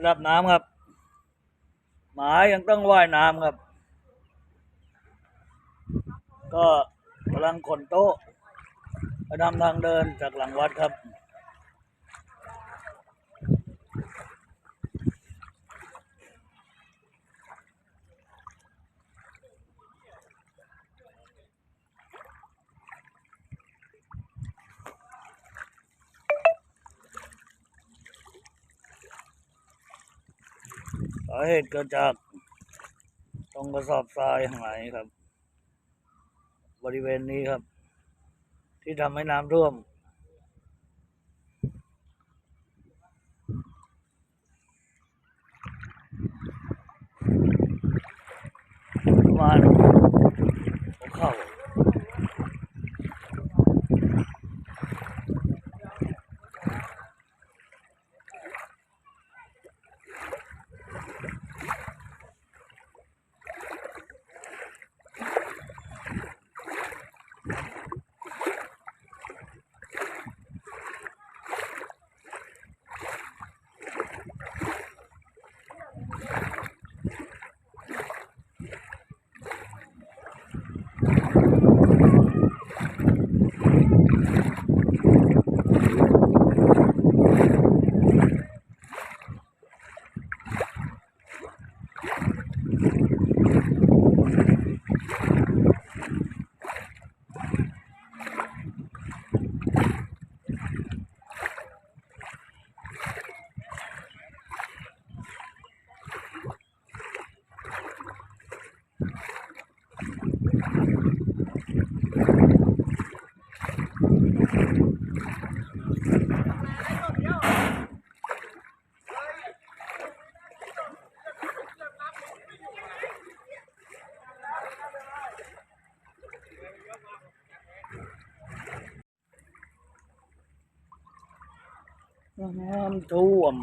ระดับน้ำครับ หมายังต้องว่ายน้ำครับ ก็กำลังขนโต๊ะไปทำทางเดินจากหลังวัดครับ สาเหตุเกิดจากตรงกระสอบทรายข้างไหนครับ บริเวณนี้ครับ ที่ทำให้น้ำท่วม ประมาณหัวเข่า น้ำท่วม